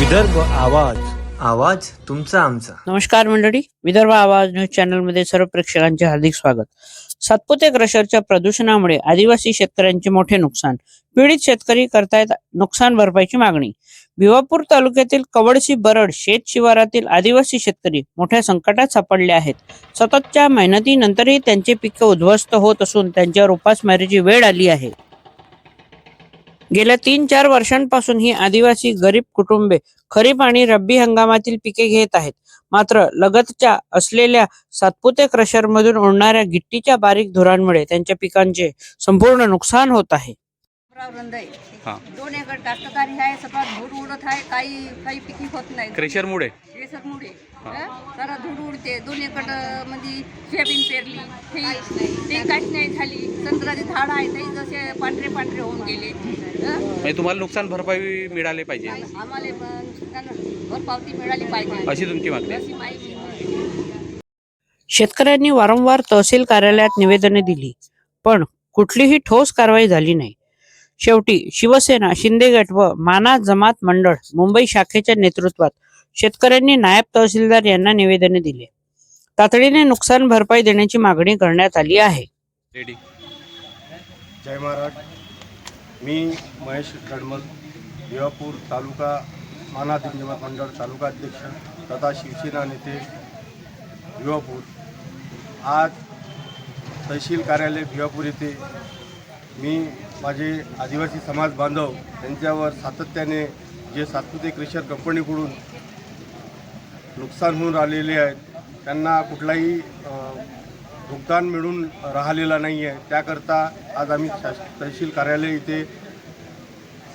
विदर्भ आवाज आवाज तुमचा आमचा. नमस्कार मंडळी विदर्भ आवाज न्यूज चॅनलमध्ये सर्व प्रेक्षकांचे हार्दिक स्वागत. सातपुते क्रशरच्या प्रदूषणामुळे आदिवासी शेतकऱ्यांचे मोठे नुकसान. पीडित शेतकरी करतायत नुकसान भरपाईची मागणी. भिवापूर तालुक्यातील कवडसी बरड शेत शिवारातील आदिवासी शेतकरी मोठ्या संकटात सापडले आहेत. सततच्या मेहनतीनंतरही त्यांचे पिके उद्ध्वस्त होत असून त्यांच्यावर उपासमारीची वेळ आली आहे. गेल्या तीन चार वर्षांपासून ही आदिवासी गरीब कुटुंबे खरीप आणि रब्बी हंगामातील पिके घेत आहेत. मात्र लगतच्या असलेल्या सातपुते क्रशर मधून उडणाऱ्या गिट्टीच्या बारीक धुरांमुळे त्यांच्या पिकांचे संपूर्ण नुकसान होत आहे. रंद आहे. हा. दोन एकर कास्तकारी आहे सगळं धूर उडत आहे काही काही पिकी होत नाही. क्रेशरमुळे केसरमुळे धूर उडते. दोन एकर अं, मध्ये सोयाबीन पेरली. ते ते काहीच नाही झाली. संत्र्याचे झाड आहे ते जसे पांढरे पांढरे होऊन गेले. हं? म्हणजे तुम्हाला नुकसान भरपाई मिळाले पाहिजे. आम्हाला पण भरपावती मिळाली पाहिजे. अशी तुमची मागणी आहे. अशी माहिती शेतकऱ्यांनी वारंवार तहसील कार्यालयात निवेदने दिली पण कुठलीही ठोस कारवाई झाली नाही. शेवटी शिवसेना शिंदे गट व माना जमात मंडळ मुंबई शाखेच्या नेतृत्वात शेतकऱ्यांनी नायब तहसीलदार यांना निवेदने दिले. तातडीने नुकसान भरपाई देण्याची मागणी करण्यात आली आहे. जय महाराज. मी महेश गडमल देवापूर तालुका माना जमात मंडळ तालुका अध्यक्ष तथा शिवसेना नेते भिवापूर आज तहसील कार्यालय भिवापूर येथे मी माझे आदिवासी समाज बांधव यांच्यावर सातत्याने जे सातपुते क्रेशर कंपनीकडून नुकसान होऊन राहिलेले आहेत त्यांना कुठलाही भुगतान मिळून राहिलेला नाही आहे त्याकरता आज आम्ही तहसील कार्यालय इथे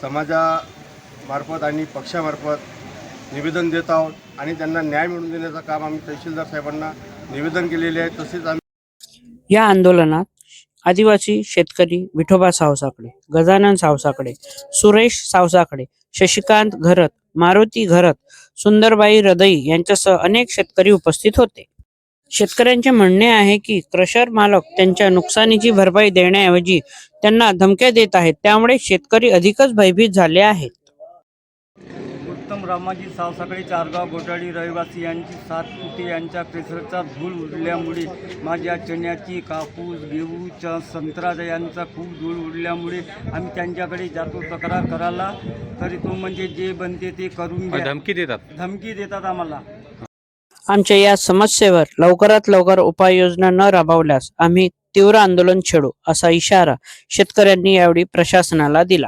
समाजामार्फत आणि पक्षामार्फत निवेदन देत आहोत आणि त्यांना न्याय मिळवून देण्याचं काम आम्ही तहसीलदार साहेबांना निवेदन केलेले आहे. तसेच आम्ही या आंदोलनात आदिवासी शेतकरी विठोबा सावसाकडे गजानन सावसाकडे सुरेश सावसाकडे शशिकांत घरत मारुती घरत सुंदरबाई हृदयी यांच्यासह अनेक शेतकरी उपस्थित होते. शेतकऱ्यांचे म्हणणे आहे की क्रशर मालक त्यांच्या नुकसानीची भरपाई देण्याऐवजी त्यांना धमक्या देत आहेत त्यामुळे शेतकरी अधिकच भयभीत झाले आहेत. रामाजी सावसाकडे चारगाव गोटाळी रहिवासी यांची सात कुटे यांच्या क्रेसरचा धूळ उडल्यामुळे माझ्या चण्याची कापूस गेहूच्या संत्रा यांचा खूप धूळ उडल्यामुळे आम्ही त्यांच्याकडे जातो. तक्रार करायला. तरी तो म्हणजे जे बनते ते करून घ्या. धमकी देतात? धमकी देतात आम्हाला. आमच्या या समस्येवर लवकरात लवकर उपाययोजना न राबवल्यास आम्ही तीव्र आंदोलन छेडू असा इशारा शेतकऱ्यांनी यावेळी प्रशासनाला दिला.